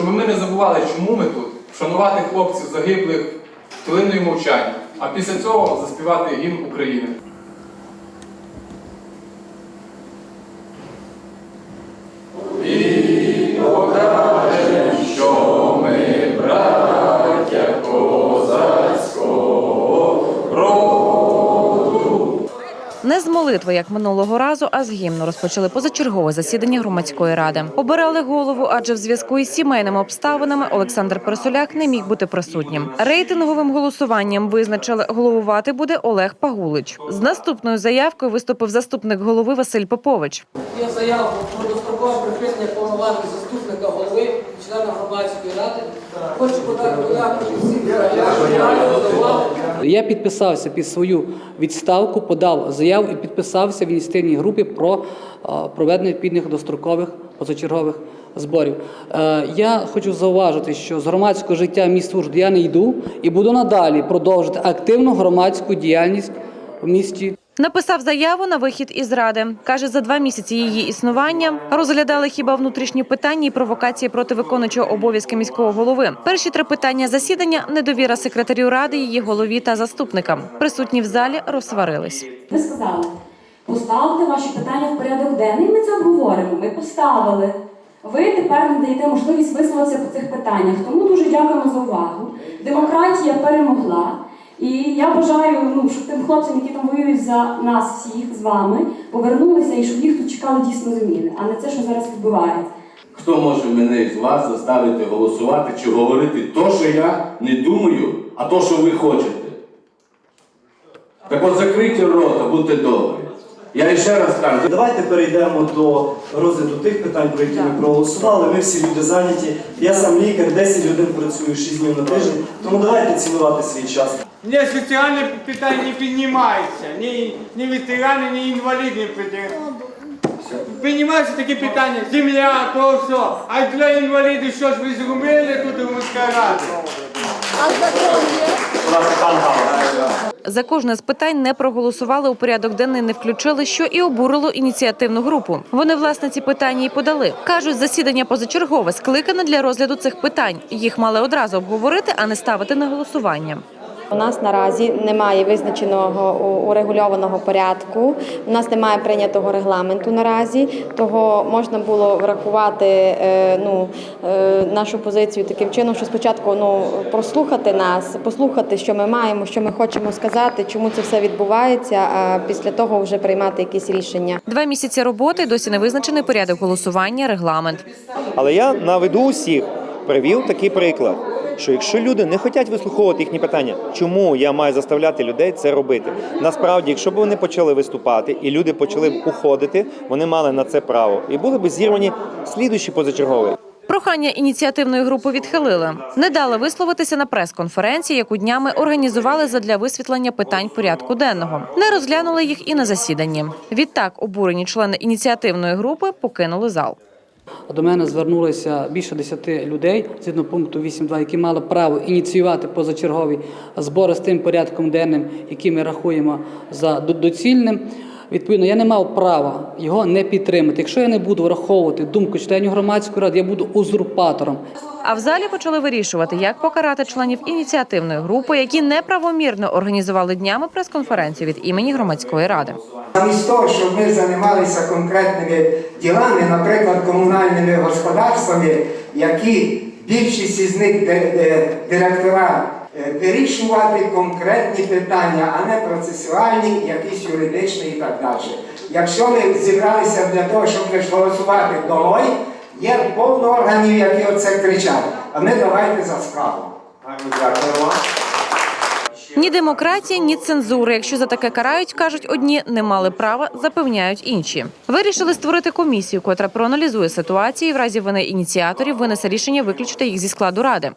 щоб ми не забували, чому ми тут, вшанувати хлопців загиблих хвилиною мовчання, а після цього заспівати гімн України. Молитви, як минулого разу, а з гімну розпочали позачергове засідання громадської ради. Обирали голову, адже в зв'язку із сімейними обставинами Олександр Пересоляк не міг бути присутнім. Рейтинговим голосуванням визначили, головувати буде Олег Пагулич. З наступною заявкою виступив заступник голови Василь Попович. Я заяву дострокове припинення повноважень заступника голови і члена громадської ради. Хочу подати подякувати всім. Я підписався під свою відставку, подав заяву і підписався в ініціативній групі про е, проведення відповідних дострокових позачергових зборів. Е, Я хочу зауважити, що з громадського життя міста Ужгород я не йду і буду надалі продовжити активну громадську діяльність в місті Написав заяву на вихід із ради. Каже, за два місяці її існування розглядали хіба внутрішні питання і провокації проти виконуючого обов'язки міського голови. Перші три питання засідання недовіра секретарю ради, її голові та заступникам. Присутні в залі розсварились. Ви сказали, поставте ваші питання в порядок денний. Ми це обговоримо. Ми поставили. Ви тепер не даєте можливість висловитися по цих питаннях. Тому дуже дякуємо за увагу. Демократія перемогла. І я бажаю, ну, щоб тим хлопцям, які там воюють за нас всіх з вами, повернулися і щоб їх тут чекали дійсно зміни, а не це, що зараз відбувається. Хто може мене з вас заставити голосувати чи говорити то, що я не думаю, а то, що ви хочете? Так от закрийте рота, будьте добрі. Я ще раз кажу, Давайте перейдемо до розгляду тих питань, про які ми проголосували. Ми всі люди зайняті. Я сам лікар, 10 годин працюю 6 днів на тиждень. Тому давайте цінувати свій час. Ні, соціальне питання не піднімається. Ні, ні ветерани, ні інвалідні питання. Піднімаються такі питання, земля, то все. А для інвалідів що ж ви зробили тут у міській раді? За кожне з питань не проголосували у порядок денний, не включили, що і обурило ініціативну групу. Вони власне ці питання і подали. кажуть, засідання позачергове скликане для розгляду цих питань. Їх мали одразу обговорити, а не ставити на голосування. У нас наразі немає визначеного урегульованого порядку. У нас немає прийнятого регламенту наразі. Того можна було врахувати е, ну, е, нашу позицію таким чином, що спочатку ну, прослухати нас, послухати, що ми маємо, що ми хочемо сказати, чому це все відбувається, а після того вже приймати якісь рішення. Два місяці роботи досі не визначений порядок голосування, регламент. Але я наведу усіх, привів такий приклад, що якщо люди не хочуть вислуховувати їхні питання, чому я маю заставляти людей це робити? Насправді, якщо б вони почали виступати і люди почали б уходити, вони мали на це право і були б зірвані слідуючі позачергові. Прохання ініціативної групи відхилили. Не дали висловитися на прес-конференції, яку днями організували задля висвітлення питань порядку денного. Не розглянули їх і на засіданні. Відтак обурені члени ініціативної групи покинули зал. До мене звернулися більше 10 людей згідно пункту 8.2, які мали право ініціювати позачергові збори з тим порядком денним, який ми рахуємо за доцільним. Відповідно, я не мав права його не підтримати. Якщо я не буду враховувати думку членів громадської ради, я буду узурпатором. А в залі почали вирішувати, як покарати членів ініціативної групи, які неправомірно організували днями прес-конференцію від імені громадської ради. Замість того, щоб ми займалися конкретними ділами, наприклад, комунальними господарствами, які більшість із них директора вирішувати конкретні питання, а не процесуальні, якісь юридичні і так далі. Якщо ми зібралися для того, щоб лише голосувати долой, є повно органів, які оце кричать. А ми давайте за справу. Ні демократії, ні цензури. Якщо за таке карають, кажуть одні, не мали права, запевняють інші. Вирішили створити комісію, котра проаналізує ситуацію і в разі вини ініціаторів винесе рішення виключити їх зі складу ради.